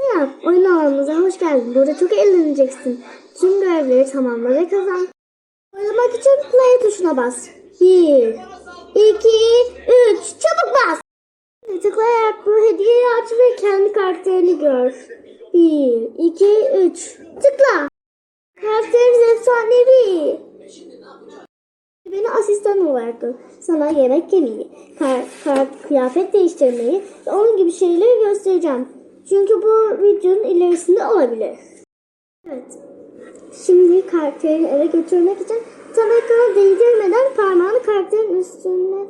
Selam, oyun alanımıza hoş geldin. Burada çok eğleneceksin. Tüm görevleri tamamla ve kazan. Oynamak için play tuşuna bas. 1, 2, 3, çabuk bas. Tıklayarak bu hediyeyi aç ve kendi karakterini gör. 1, 2, 3, tıkla. Karakteriniz efsanevi. Beni asistan olarak. Sana yemek yemeyi, kar, kar, kıyafet değiştirmeyi ve onun gibi şeyleri göstereceğim. Çünkü bu videonun ilerisinde olabilir. Evet. Şimdi karakterini eve götürmek için tam ekrana değdirmeden parmağını karakterin üstüne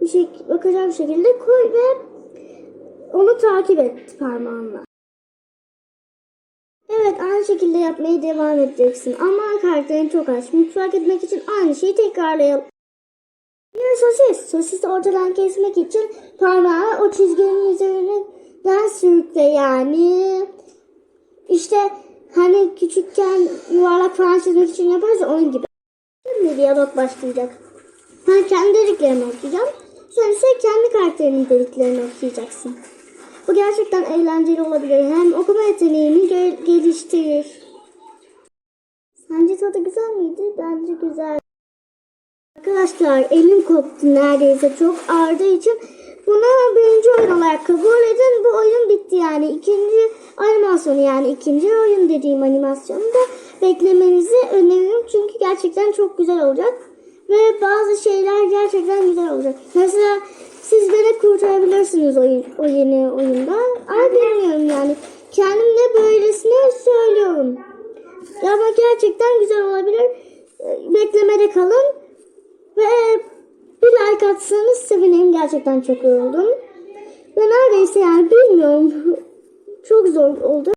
bir şey bakacak şekilde koy ve onu takip et parmağınla. Evet aynı şekilde yapmaya devam edeceksin ama karakterin çok aç. Mutfak etmek için aynı şeyi tekrarlayalım. Bir sosis. Sosisi ortadan kesmek için parmağı o çizginin üzerinden sürükle yani. İşte hani küçükken yuvarlak falan çizmek için yaparız ya onun gibi. Şimdi diyalog başlayacak. Ben kendi dediklerimi okuyacağım. Sen ise kendi karakterinin dediklerini okuyacaksın. Bu gerçekten eğlenceli olabilir. Hem okuma yeteneğini gel- geliştirir. Sence tadı güzel miydi? Bence güzel. Arkadaşlar elim koptu neredeyse çok ağrıdığı için bunu birinci oyun olarak kabul edin. Bu oyun bitti yani. ikinci animasyonu yani ikinci oyun dediğim animasyonu da beklemenizi öneririm. Çünkü gerçekten çok güzel olacak. Ve bazı şeyler gerçekten güzel olacak. Mesela siz beni kurtarabilirsiniz oyun, o yeni oyunda. Ama bilmiyorum yani. Kendim de böylesine söylüyorum. Ama gerçekten güzel olabilir. Ee, Beklemede kalın. Ve bir like atsanız sevinirim. Gerçekten çok yoruldum. Neredeyse yani bilmiyorum. Çok zor oldu.